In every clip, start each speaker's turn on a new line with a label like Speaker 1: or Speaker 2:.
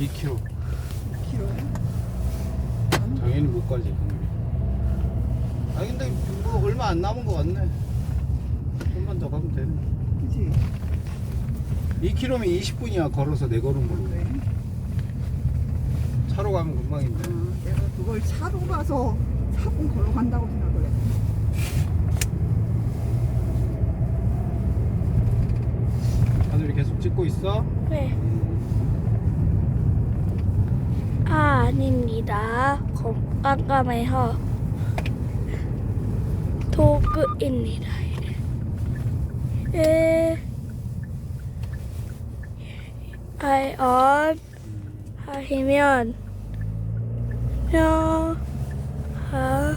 Speaker 1: 2km.
Speaker 2: 키로에?
Speaker 1: 당연히 못 가지. 아 근데 뭐 얼마 안 남은 것 같네. 좀만 더 가면 되네.
Speaker 2: 그치?
Speaker 1: 2km면 20분이야 걸어서 내 걸음으로.
Speaker 2: 그래.
Speaker 1: 차로 가면 금방인데.
Speaker 2: 어, 내가 그걸 차로 가서 4분 걸어 간다고 생각을 해.
Speaker 1: 하늘이 계속 찍고 있어?
Speaker 3: 네. 아, 아닙니다. 검- 깜깜해서 도그입니다. 예. 아이언 하시면 명 하.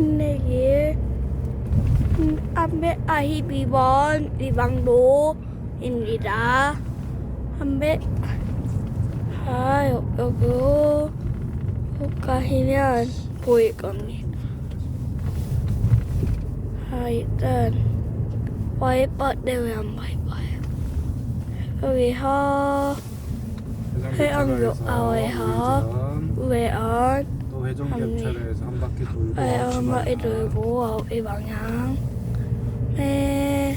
Speaker 3: 힘내길 음, 한배 아이 비번 리방도입니다. 한배 아 여- 여기 꼭 가시면 보일 겁니다. 아 일단 와이퍼 때문에 안 와이퍼요. 여기서 해안교 아웨하. 우회전
Speaker 1: 또 회전 겹차로에서 한 바퀴 돌고
Speaker 3: 아, 엄마
Speaker 1: 앞치마.
Speaker 3: 이들고 아홉 이 방향 네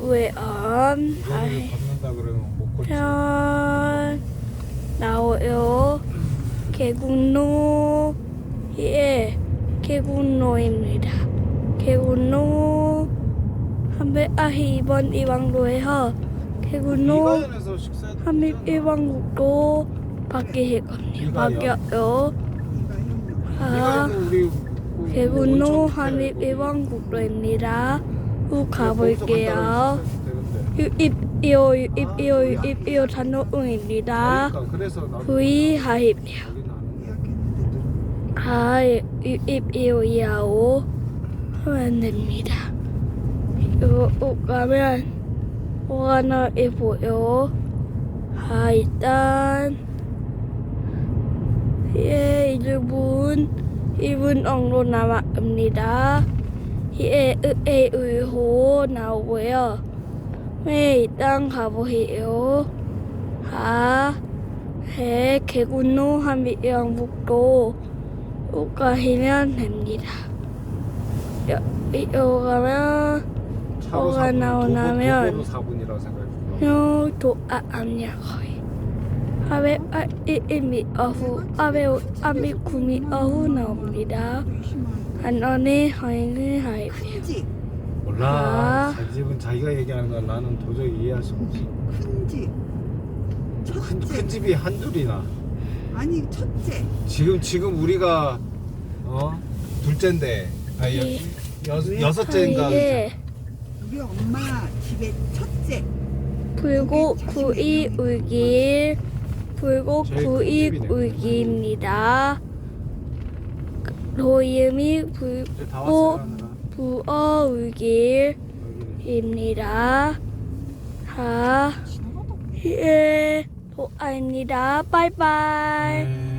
Speaker 3: 우회전
Speaker 1: 이거를
Speaker 3: 다시
Speaker 1: 걷는다 그러면 못 걷지.
Speaker 3: 편 나오요 개군로 예 개군로입니다 개군로 한배 아히 이번 개군로
Speaker 1: 이가연에서 식사해도
Speaker 3: 한입. 일방국도 바뀌실 겁니다? 바뀌어요. 아
Speaker 1: 온천
Speaker 3: 한입 일방국도입니다. 후 가볼게요.
Speaker 1: 거기서 간다고 식사해도 되는데.
Speaker 3: 입이요 입이요 입이요 단어응입니다.
Speaker 1: 그러니까 그래서 나도
Speaker 3: V 하입니다
Speaker 1: 여기는 안
Speaker 2: 예약했는데
Speaker 3: 아 입이요 이하오. 하면 됩니다. 이거 꼭 가면 뭐가 나이 보여? 아 일단 예 1분 1분 정도 남았습니다 예 의에 의호 나오고요 네 일단 가보세요 아해 개군로 한미영북도 가시면 됩니다. 여, 이거 가면
Speaker 1: 차로
Speaker 3: 뭐가
Speaker 1: 4분,
Speaker 3: 나오냐면
Speaker 1: 도보, 도보로 4분이라고 생각해.
Speaker 3: 요도 아 암냐 거의 아베 아 이미 어후 아베 아미 구미 어후 나옵니다. 한원의 허인을 하이요.
Speaker 2: 큰집
Speaker 1: 몰라.
Speaker 3: 아.
Speaker 1: 집은 자기가 얘기하는 건 나는 도저히 이해할 수 없지.
Speaker 2: 큰집
Speaker 1: 큰,
Speaker 2: 첫째
Speaker 1: 큰 집이 한 줄이나.
Speaker 2: 아니 첫째
Speaker 1: 지금 지금 우리가 어 둘째인데 아니
Speaker 3: 예.
Speaker 1: 여, 여, 여섯째인가
Speaker 3: 예.
Speaker 2: 우리 엄마 집의 첫째
Speaker 3: 불고 구이 울길 불고
Speaker 1: 집이네.
Speaker 3: 울기입니다. 로임이 불
Speaker 1: 이제 다
Speaker 3: 어.
Speaker 1: 왔어요 하느라.
Speaker 3: 부어 울길입니다.
Speaker 1: 여기는.
Speaker 3: 자, 예, 도아입니다. 바이바이.
Speaker 1: 네.